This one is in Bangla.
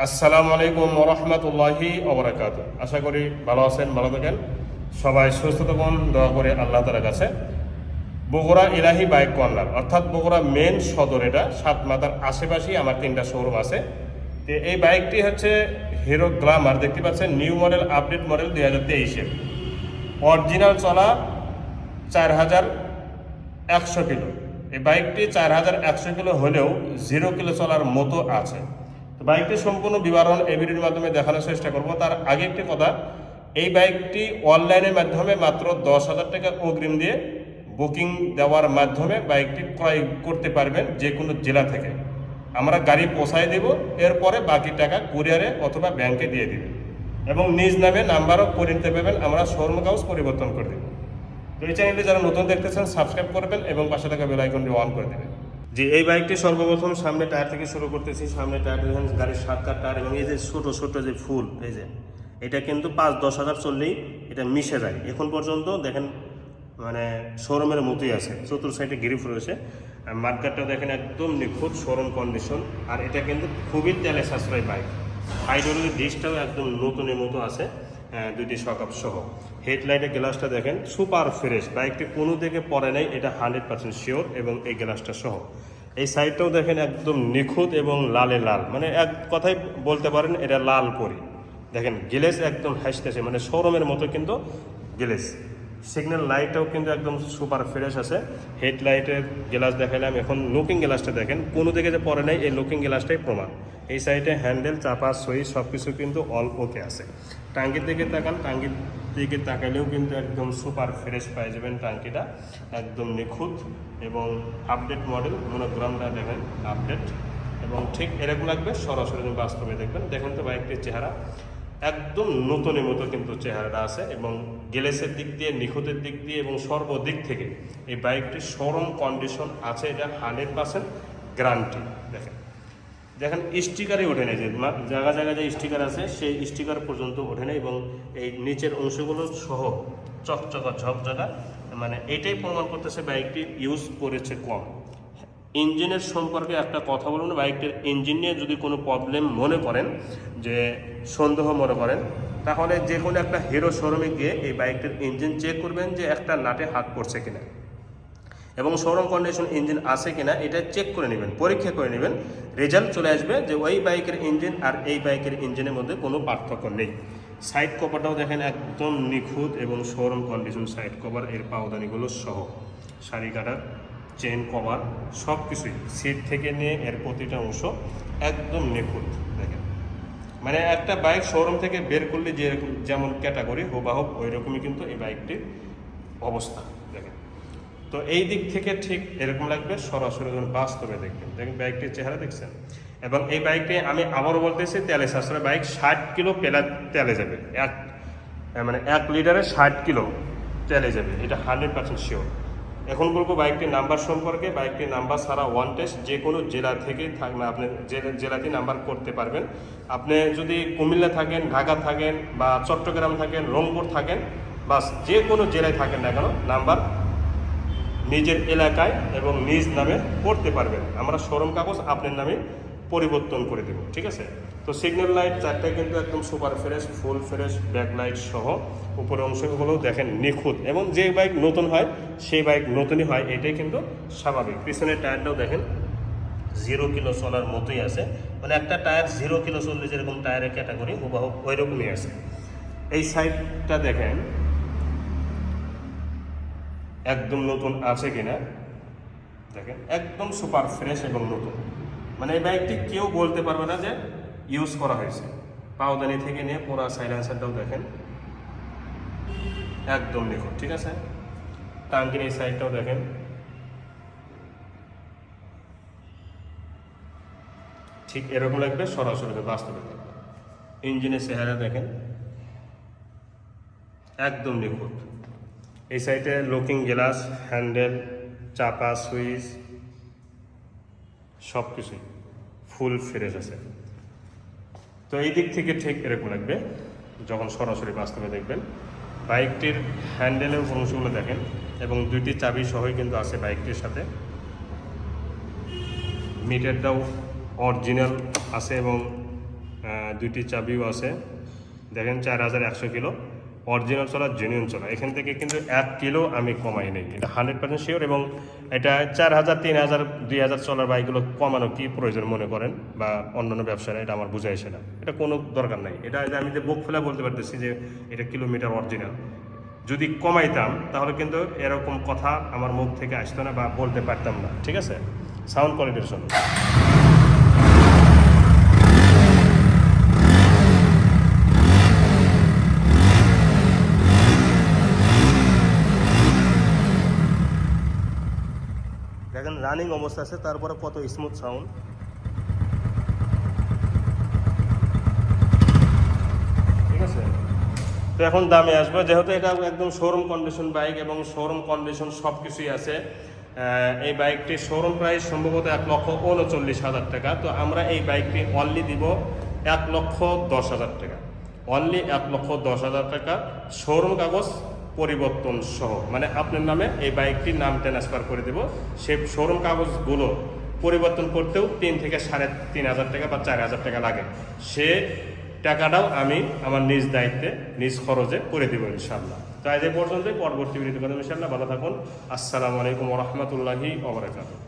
আসসালামু আলাইকুম রহমতুল্লাহি ওবরাকাত আশা করি ভালো আছেন, ভালো থাকেন। সবাই সুস্থ থাকুন, দোয়া করে আল্লাহ তালার কাছে। বগুড়া ইলাহি বাইক কর্নার, অর্থাৎ বগুড়া মেন সদর এটা, সাত মাতার আশেপাশেই আমার তিনটা শোরুম আছে। তো এই বাইকটি হচ্ছে হিরো গ্লামার, দেখতে পাচ্ছেন, নিউ মডেল, আপডেট মডেল দুই হাজার তেইশের। অরিজিনাল চলা চার হাজার একশো কিলো। এই বাইকটি চার হাজার একশো কিলো হলেও জিরো কিলো চলার মতো আছে। বাইকটি সম্পূর্ণ বিবরণ এই ভিডিওর মাধ্যমে দেখানোর চেষ্টা করব। তার আগে একটি কথা, এই বাইকটি অনলাইনের মাধ্যমে মাত্র দশ হাজার টাকা অগ্রিম দিয়ে বুকিং দেওয়ার মাধ্যমে বাইকটি ক্রয় করতে পারবেন যে কোনো জেলা থেকে। আমরা গাড়ি পৌঁছায় দেব, এরপরে বাকি টাকা কুরিয়ারে অথবা ব্যাংকে দিয়ে দেবে। এবং নিজ নামে নাম্বারও করে নিতে পারবেন, আমরা শোরুম কাগজ পরিবর্তন করে দেবো। এই চ্যানেলটি যারা নতুন দেখতেছেন সাবস্ক্রাইব করবেন এবং পাশে থাকা বেল আইকনটি অন করে দেবেন। জি এই বাইকটি সর্বপ্রথম সামনে টায়ার থেকে শুরু করতেছি, সামনে টায়ার গাড়ির সাতকার টায়ার এবং এই যে ছোট ছোট যে ফুল, এই যে, এটা কিন্তু পাঁচ, দশ হাজার চললেই এটা মিশে যায়। এখন পর্যন্ত দেখেন মানে শোরুমের মতোই আছে, চতুর সাইডে গিরিফ রয়েছে। আর মার্কেটটা দেখেন একদম নিখুঁত শোরুম কন্ডিশন আর এটা কিন্তু খুবই তেলে সাশ্রয় বাইক। হাইড্রোলিক ডিসটাও একদম নতুনের মতো আছে দুইটি সকাপ সহ। হেডলাইটের গ্লাসটা দেখেন সুপার ফ্রেশ। বাইকটি কোনো দিকে পরে নাই, এটা হান্ড্রেড পার্সেন্ট শিওর এবং এই গ্লাসটা সহ। এই সাইডটাও দেখেন একদম নিখুঁত এবং লালে লাল। মানে এক কথাই বলতে পারেন, এটা লাল পরি দেখেন, গিলেস একদম হাসতেছে মানে শোরুমের মতো কিন্তু গিলেস। সিগন্যাল লাইটটাও কিন্তু একদম সুপার ফ্রেশ আছে। হেডলাইটের গ্লাস দেখালাম এখন লুকিং গ্লাসটা দেখেন, কোনো দিকে যে পরে নাই, এই লুকিং গ্লাসটাই প্রমাণ। এই সাইডে হ্যান্ডেল, চাপা, সই সব কিছু কিন্তু অল ওকে আছে। টাঙ্গির দিকে তাকান টাঙ্কির দিকে তাকালেও কিন্তু একদম সুপার ফ্রেশ পেয়ে যাবেন টাঙ্কিটা একদম নিখুঁত এবং আপডেট মডেল মনোগ্রামটা দেখেন আপডেট এবং ঠিক এরকম লাগবে, সরাসরি বাস্তবে দেখবেন। দেখেন তো বাইকটির চেহারা। একদম নতুনের মতো কিন্তু চেহারাটা আছে এবং গেলেসের দিক দিয়ে, নিখুঁতের দিক দিয়ে এবং সর্বদিক থেকে এই বাইকটির শোরুম কন্ডিশন আছে এটা হান্ড্রেড পার্সেন্ট গ্যারান্টি দেখেন। দেখেন, স্টিকারই ওঠে না যে জায়গা জায়গায় যে স্টিকার আছে, সেই স্টিকার পর্যন্ত ওঠে না এবং এই নিচের অংশগুলো সহ চকচকা, ঝকঝকা মানে এটাই প্রমাণ করতেছে বাইকটি ইউজ করেছে কম। ইঞ্জিনের সম্পর্কে একটা কথা বলুন, বাইকটির ইঞ্জিন নিয়ে যদি কোনো প্রবলেম মনে করেন, যে সন্দেহ মনে করেন, তাহলে যে কোনো একটা হিরো শোরুমে গিয়ে এই বাইকটির ইঞ্জিন চেক করবেন যে একটা নাটে হাত পড়ছে কিনা। এবং শোরুম কন্ডিশন ইঞ্জিন আছে কিনা এটা চেক করে নেবেন, পরীক্ষা করে নেবেন। রেজাল্ট চলে আসবে যে ওই বাইকের ইঞ্জিন আর এই বাইকের ইঞ্জিনের মধ্যে কোনো পার্থক্য নেই। সাইড কভারটাও দেখেন একদম নিখুঁত এবং শোরুম কন্ডিশন সাইড কভার এর পাওদানিগুলো সহ। শাড়ি কাটার চেন কভার সব কিছুই সিট থেকে নিয়ে এর প্রতিটা অংশ একদম নিখুঁত। দেখেন। মানে একটা বাইক শোরুম থেকে বের করলে যেরকম, যেমন ক্যাটাগরি হুবাহুব ওই রকমই কিন্তু এই বাইকটির অবস্থা। তো এই দিক থেকে ঠিক এরকম লাগবে, সরাসরি বাস্তবে দেখবেন। দেখেন বাইকটির চেহারা দেখছেন। এবং এই বাইকটি আমি আবারও বলতেছি, তেলে সাশ্রয় বাইক, ষাট কিলো পেলা তেলে যাবে। এক মানে এক লিটারে ষাট কিলো তেলে যাবে। এটা হান্ড্রেড পার্সেন্ট শিওর। এখন বলব বাইকটির নাম্বার সম্পর্কে। বাইকটির নাম্বার ছাড়া ওয়ান টেস্ট যে কোনো জেলা থাক না, আপনি যে জেলাতেই নাম্বার করতে পারবেন। আপনি যদি কুমিল্লা থাকেন, ঢাকা থাকেন বা চট্টগ্রাম থাকেন, রংপুর থাকেন, বাস যে কোনো জেলায় থাকেন না কেন, নাম্বার নিজের এলাকায় এবং নিজ নামে করতে পারবেন। আমরা শোরুম কাগজ আপনার নামে পরিবর্তন করে দেব, ঠিক আছে? তো সিগন্যাল লাইট চারটায় কিন্তু একদম super fresh full fresh back light সহ। উপরের অংশগুলো দেখেন নিখুঁত। এবং যে বাইক নতুন হয়, সেই বাইক নতুনই হয়, এটাই কিন্তু স্বাভাবিক। পিছনের টায়ারটাও দেখেন জিরো কিলো চলার মতোই আছে। মানে একটা টায়ার জিরো কিলো চললে যেরকম টায়ারের ক্যাটাগরি হুবাহু ওই রকমই আছে। এই সাইডটা দেখেন একদম নতুন আছে কিনা? দেখেন, একদম সুপার ফ্রেশ এবং নতুন। মানে এই বাইকটি কেউ বলতে পারবে না যে ইউজ করা হয়েছে। পাওদানি থেকে নিয়ে পুরো সাইলেন্সারটাও দেখেন। একদম নিখুঁত, ঠিক আছে? টাঙ্কির এই সাইডটাও দেখেন। ঠিক এরকম লাগবে সরাসরি বাস্তবে। ইঞ্জিনের চেহারা দেখেন। একদম নিখুঁত। এই সাইডে লুকিং গ্লাস, হ্যান্ডেল, চাপা, সুইচ সব কিছুই ফুল ফ্রেশ আছে। তো এই দিক থেকে ঠিক এরকম লাগবে, যখন সরাসরি বাস্তবে দেখবেন। বাইকটির হ্যান্ডেলের অংশগুলো দেখেন, এবং দুইটি চাবি সহই কিন্তু আছে বাইকটির সাথে। মিটারটাও অরিজিনাল আছে এবং দুইটি চাবিও আছে। দেখেন চার হাজার একশো কিলো। অরিজিনাল চলা জেনুইন চলা। এখান থেকে কিন্তু এক কিলো আমি কমাই নেই। এটা হান্ড্রেড পার্সেন্ট শিওর এবং এটা চার হাজার, তিন হাজার, দুই হাজার চলার বাইকগুলো কমানো কি প্রয়োজন মনে করেন? বা অন্যান্য ব্যবসায় এটা আমার বুঝে আসে না। এটা কোনো দরকার নাই। এটা আমি যে বুক ফেলা বলতে পারতেছি যে এটা কিলোমিটার অরিজিনাল যদি কমাইতাম, তাহলে কিন্তু এরকম কথা আমার মুখ থেকে আসতো না বা বলতে পারতাম না। ঠিক আছে? সাউন্ড কোয়ালিটির জন্য। দেখেন রানিং অবস্থা আছে, তারপরে কত স্মুথ সাউন্ড ঠিক আছে? তো এখন দামে আসব, যেহেতু এটা একদম শোরুম কন্ডিশন বাইক এবং শোরুম কন্ডিশন সব কিছুই আছে এই বাইকটি শোরুম প্রাইস সম্ভবত এক লক্ষ উনচল্লিশ হাজার টাকা, তো আমরা এই বাইকটি অনলি দিব এক লক্ষ দশ হাজার টাকা। অনলি এক লক্ষ দশ হাজার টাকা শোরুম কাগজ পরিবর্তন সহ মানে আপনার নামে এই বাইকটির নাম ট্রান্সফার করে দেব। সে শোরুম কাগজগুলো পরিবর্তন করতেও তিন থেকে সাড়ে তিন হাজার টাকা বা চার হাজার টাকা লাগে। সে টাকাটাও আমি আমার নিজ দায়িত্বে, নিজ খরচে করে দেবো ইনশাল্লাহ তো আজ এই পর্যন্তই। পরবর্তী ভিডিওতে কথা ইনশাল্লাহ ভালো থাকুন। আসসালামু আলাইকুম রহমতুল্লাহি ওবরাকাতুহ